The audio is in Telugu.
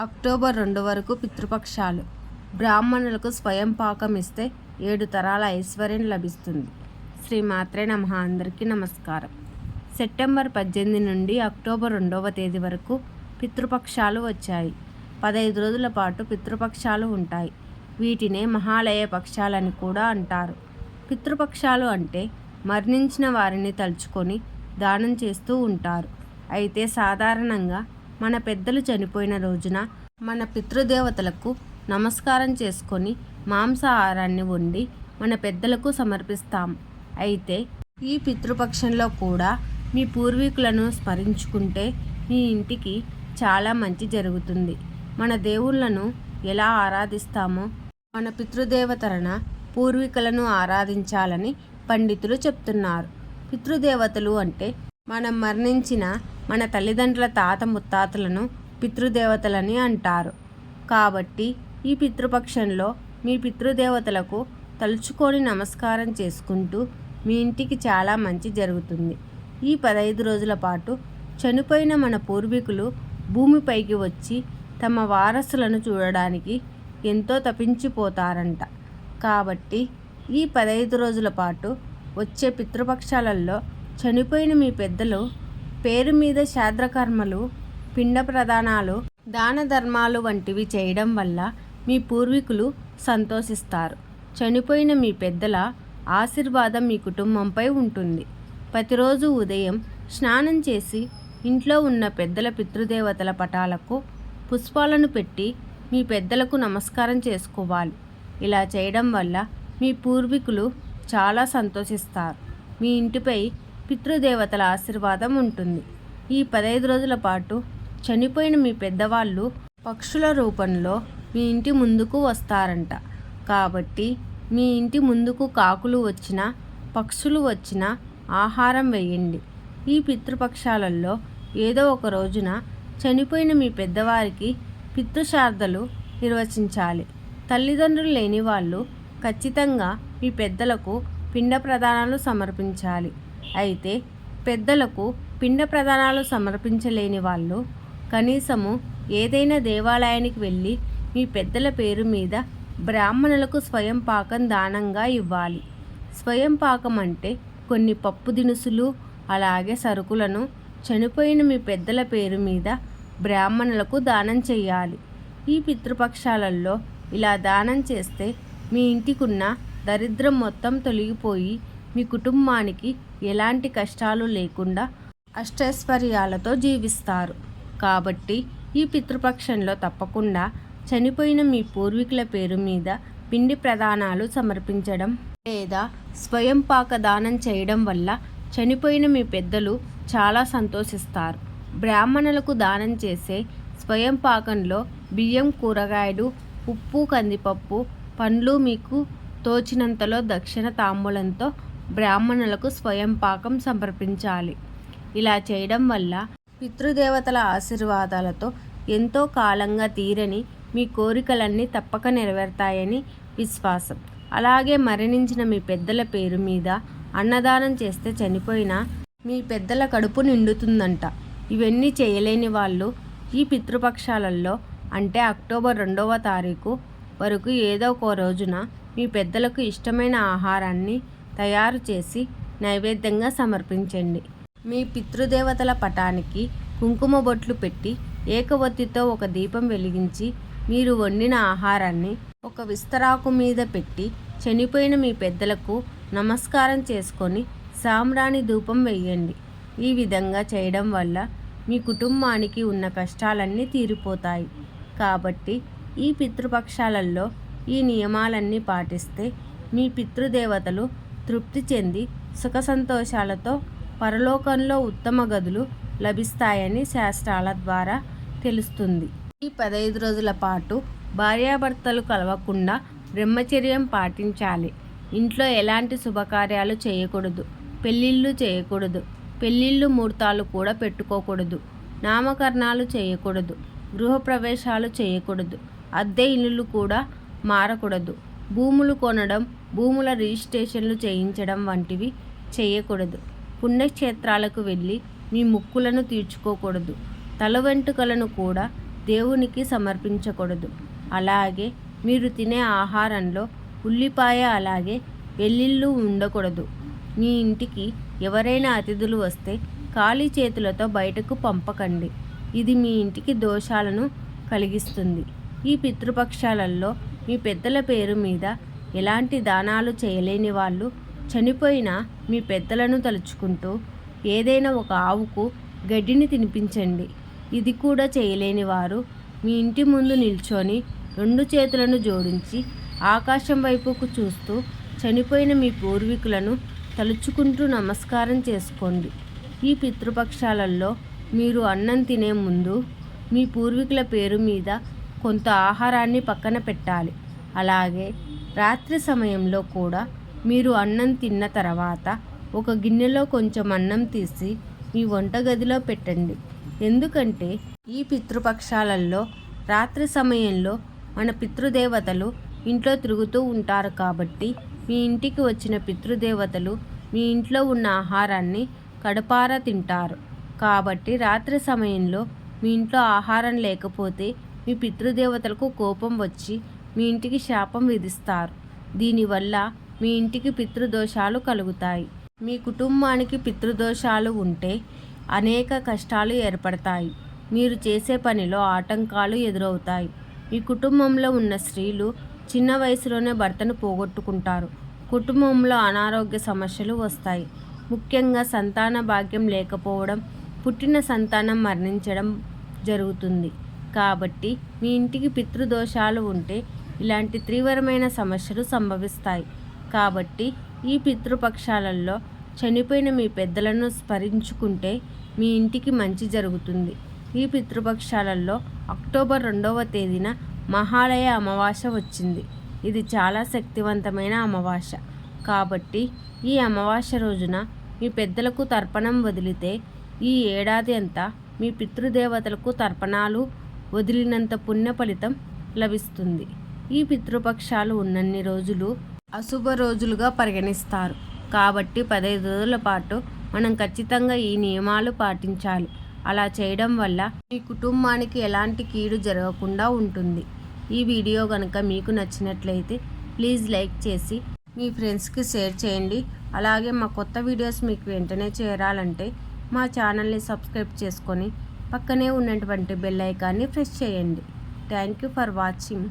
అక్టోబర్ రెండు వరకు పితృపక్షాలు. బ్రాహ్మణులకు స్వయం పాకం ఇస్తే ఏడు తరాల ఐశ్వర్యం లభిస్తుంది. శ్రీ మాత్రే నమ. అందరికీ నమస్కారం. సెప్టెంబర్ పద్దెనిమిది నుండి అక్టోబర్ రెండవ తేదీ వరకు పితృపక్షాలు వచ్చాయి. పదహైదు రోజుల పాటు పితృపక్షాలు ఉంటాయి. వీటినే మహాలయ పక్షాలని కూడా అంటారు. పితృపక్షాలు అంటే మరణించిన వారిని తలుచుకొని దానం చేస్తూ ఉంటారు. అయితే సాధారణంగా మన పెద్దలు చనిపోయిన రోజున మన పితృదేవతలకు నమస్కారం చేసుకొని మాంసాహారాన్ని వండి మన పెద్దలకు సమర్పిస్తాం. అయితే ఈ పితృపక్షంలో కూడా మీ పూర్వీకులను స్మరించుకుంటే మీ ఇంటికి చాలా మంచి జరుగుతుంది. మన దేవుళ్ళను ఎలా ఆరాధిస్తామో మన పితృదేవతలన పూర్వీకులను ఆరాధించాలని పండితులు చెప్తున్నారు. పితృదేవతలు అంటే మనం మరణించిన మన తల్లిదండ్రుల తాత ముత్తాతలను పితృదేవతలని అంటారు. కాబట్టి ఈ పితృపక్షంలో మీ పితృదేవతలకు తలుచుకొని నమస్కారం చేసుకుంటూ మీ ఇంటికి చాలా మంచి జరుగుతుంది. ఈ పదహైదు రోజుల పాటు చనిపోయిన మన పూర్వీకులు భూమిపైకి వచ్చి తమ వారసులను చూడడానికి ఎంతో తపించిపోతారంట. కాబట్టి ఈ పదహైదు రోజుల పాటు వచ్చే పితృపక్షాలలో చనిపోయిన మీ పెద్దలు పేరు మీద శాద్రకర్మలు పిండ ప్రదానాలు దాన ధర్మాలు వంటివి చేయడం వల్ల మీ పూర్వీకులు సంతోషిస్తారు. చనిపోయిన మీ పెద్దల ఆశీర్వాదం మీ కుటుంబంపై ఉంటుంది. ప్రతిరోజు ఉదయం స్నానం చేసి ఇంట్లో ఉన్న పెద్దల పితృదేవతల పటాలకు పుష్పాలను పెట్టి మీ పెద్దలకు నమస్కారం చేసుకోవాలి. ఇలా చేయడం వల్ల మీ పూర్వీకులు చాలా సంతోషిస్తారు. మీ ఇంటిపై పితృదేవతల ఆశీర్వాదం ఉంటుంది. ఈ పదహైదు రోజుల పాటు చనిపోయిన మీ పెద్దవాళ్ళు పక్షుల రూపంలో మీ ఇంటి ముందుకు వస్తారంట. కాబట్టి మీ ఇంటి ముందుకు కాకులు వచ్చినా పక్షులు వచ్చినా ఆహారం వేయండి. ఈ పితృపక్షాలలో ఏదో ఒక రోజున చనిపోయిన మీ పెద్దవారికి పితృశార్థలు నిర్వచించాలి. తల్లిదండ్రులు లేని వాళ్ళు ఖచ్చితంగా మీ పెద్దలకు పిండ ప్రదానాలు సమర్పించాలి. అయితే పెద్దలకు పిండ ప్రదానాలు సమర్పించలేని వాళ్ళు కనీసము ఏదైనా దేవాలయానికి వెళ్ళి మీ పెద్దల పేరు మీద బ్రాహ్మణులకు స్వయం పాకం దానంగా ఇవ్వాలి. స్వయం పాకం అంటే కొన్ని పప్పు దినుసులు అలాగే సరుకులను చనిపోయిన మీ పెద్దల పేరు మీద బ్రాహ్మణులకు దానం చేయాలి. ఈ పితృపక్షాలలో ఇలా దానం చేస్తే మీ ఇంటికున్న దరిద్రం మొత్తం తొలగిపోయి మీ కుటుంబానికి ఎలాంటి కష్టాలు లేకుండా అష్టైశ్వర్యాలతో జీవిస్తారు. కాబట్టి ఈ పితృపక్షంలో తప్పకుండా చనిపోయిన మీ పూర్వీకుల పేరు మీద పిండి ప్రదానాలు సమర్పించడం లేదా స్వయంపాక దానం చేయడం వల్ల చనిపోయిన మీ పెద్దలు చాలా సంతోషిస్తారు. బ్రాహ్మణులకు దానం చేసే స్వయం పాకంలో బియ్యం కూరగాయలు ఉప్పు కందిపప్పు పండ్లు మీకు తోచినంతలో దక్షిణ తాంబూలంతో బ్రాహ్మణులకు స్వయం పాకం సమర్పించాలి. ఇలా చేయడం వల్ల పితృదేవతల ఆశీర్వాదాలతో ఎంతో కాలంగా తీరని మీ కోరికలన్నీ తప్పక నెరవేరుతాయని విశ్వాసం. అలాగే మరణించిన మీ పెద్దల పేరు మీద అన్నదానం చేస్తే చనిపోయిన మీ పెద్దల కడుపు నిండుతుందంట. ఇవన్నీ చేయలేని వాళ్ళు ఈ పితృపక్షాలలో అంటే అక్టోబర్ రెండవ తారీఖు వరకు ఏదో ఒక రోజున మీ పెద్దలకు ఇష్టమైన ఆహారాన్ని తయారు చేసి నైవేద్యంగా సమర్పించండి. మీ పితృదేవతల పటానికి కుంకుమ బొట్లు పెట్టి ఏకవత్తితో ఒక దీపం వెలిగించి మీరు వండిన ఆహారాన్ని ఒక విస్తరాకు మీద పెట్టి చనిపోయిన మీ పెద్దలకు నమస్కారం చేసుకొని సాంబ్రాణి ధూపం వేయండి ఈ విధంగా చేయడం వల్ల మీ కుటుంబానికి ఉన్న కష్టాలన్నీ తీరిపోతాయి. కాబట్టి ఈ పితృపక్షాలలో ఈ నియమాలన్నీ పాటిస్తే మీ పితృదేవతలు తృప్తి చెంది సుఖ సంతోషాలతో పరలోకంలో ఉత్తమ గదులు లభిస్తాయని శాస్త్రాల ద్వారా తెలుస్తుంది. ఈ పదహైదు రోజుల పాటు భార్యాభర్తలు కలవకుండా బ్రహ్మచర్యం పాటించాలి. ఇంట్లో ఎలాంటి శుభకార్యాలు చేయకూడదు. పెళ్ళిళ్ళు చేయకూడదు. పెళ్ళిళ్ళు ముహూర్తాలు కూడా పెట్టుకోకూడదు. నామకరణాలు చేయకూడదు. గృహప్రవేశాలు చేయకూడదు. అద్దె ఇల్లులు కూడా మారకూడదు. భూములు కొనడం భూముల రిజిస్ట్రేషన్లు చేయించడం వంటివి చేయకూడదు. పుణ్యక్షేత్రాలకు వెళ్ళి మీ ముక్కులను తీర్చుకోకూడదు. తల వెంట్రుకలను కూడా దేవునికి సమర్పించకూడదు. అలాగే మీరు తినే ఆహారంలో ఉల్లిపాయ అలాగే వెల్లుల్లి ఉండకూడదు. మీ ఇంటికి ఎవరైనా అతిథులు వస్తే ఖాళీ చేతులతో బయటకు పంపకండి. ఇది మీ ఇంటికి దోషాలను కలిగిస్తుంది. ఈ పితృపక్షాలలో మీ పెద్దల పేరు మీద ఎలాంటి దానాలు చేయలేని వాళ్ళు చనిపోయిన మీ పెద్దలను తలుచుకుంటూ ఏదైనా ఒక ఆవుకు గడ్డిని తినిపించండి. ఇది కూడా చేయలేని వారు మీ ఇంటి ముందు నిల్చొని రెండు చేతులను జోడించి ఆకాశం వైపుకు చూస్తూ చనిపోయిన మీ పూర్వీకులను తలుచుకుంటూ నమస్కారం చేసుకోండి. ఈ పితృపక్షాలలో మీరు అన్నం తినే ముందు మీ పూర్వీకుల పేరు మీద కొంత ఆహారాన్ని పక్కన పెట్టాలి. అలాగే రాత్రి సమయంలో కూడా మీరు అన్నం తిన్న తర్వాత ఒక గిన్నెలో కొంచెం అన్నం తీసి మీ వంటగదిలో పెట్టండి. ఎందుకంటే ఈ పితృపక్షాలలో రాత్రి సమయంలో మన పితృదేవతలు ఇంట్లో తిరుగుతూ ఉంటారు కాబట్టి మీ ఇంటికి వచ్చిన పితృదేవతలు మీ ఇంట్లో ఉన్న ఆహారాన్ని కడపారా తింటారు. కాబట్టి రాత్రి సమయంలో మీ ఇంట్లో ఆహారం లేకపోతే మీ పితృదేవతలకు కోపం వచ్చి మీ ఇంటికి శాపం విధిస్తారు. దీనివల్ల మీ ఇంటికి పితృదోషాలు కలుగుతాయి. మీ కుటుంబానికి పితృదోషాలు ఉంటే అనేక కష్టాలు ఏర్పడతాయి. మీరు చేసే పనిలో ఆటంకాలు ఎదురవుతాయి. మీ కుటుంబంలో ఉన్న స్త్రీలు చిన్న వయసులోనే భర్తను పోగొట్టుకుంటారు. కుటుంబంలో అనారోగ్య సమస్యలు వస్తాయి. ముఖ్యంగా సంతాన భాగ్యం లేకపోవడం పుట్టిన సంతానం మరణించడం జరుగుతుంది. కాబట్టి మీ ఇంటికి పితృదోషాలు ఉంటే ఇలాంటి తీవ్రమైన సమస్యలు సంభవిస్తాయి. కాబట్టి ఈ పితృపక్షాలలో చనిపోయిన మీ పెద్దలను స్మరించుకుంటే మీ ఇంటికి మంచి జరుగుతుంది. ఈ పితృపక్షాలలో అక్టోబర్ రెండవ తేదీన మహాలయ అమావాస వచ్చింది. ఇది చాలా శక్తివంతమైన అమావాస కాబట్టి ఈ అమావాస్య రోజున మీ పెద్దలకు తర్పణం వదిలితే ఈ ఏడాది అంతా మీ పితృదేవతలకు తర్పణాలు వదిలినంత పుణ్య ఫలితం లభిస్తుంది. ఈ పితృపక్షాలు ఉన్నన్ని రోజులు అశుభ రోజులుగా పరిగణిస్తారు. కాబట్టి పదహైదు రోజుల పాటు మనం ఖచ్చితంగా ఈ నియమాలు పాటించాలి. అలా చేయడం వల్ల మీ కుటుంబానికి ఎలాంటి కీడు జరగకుండా ఉంటుంది. ఈ వీడియో కనుక మీకు నచ్చినట్లయితే ప్లీజ్ లైక్ చేసి మీ ఫ్రెండ్స్కి షేర్ చేయండి. అలాగే మా కొత్త వీడియోస్ మీకు వెంటనే చేరాలంటే మా ఛానల్ని సబ్స్క్రైబ్ చేసుకొని పక్కనే ఉన్నటువంటి బెల్ ఐకాన్ని ప్రెస్ చేయండి. Thank you for watching.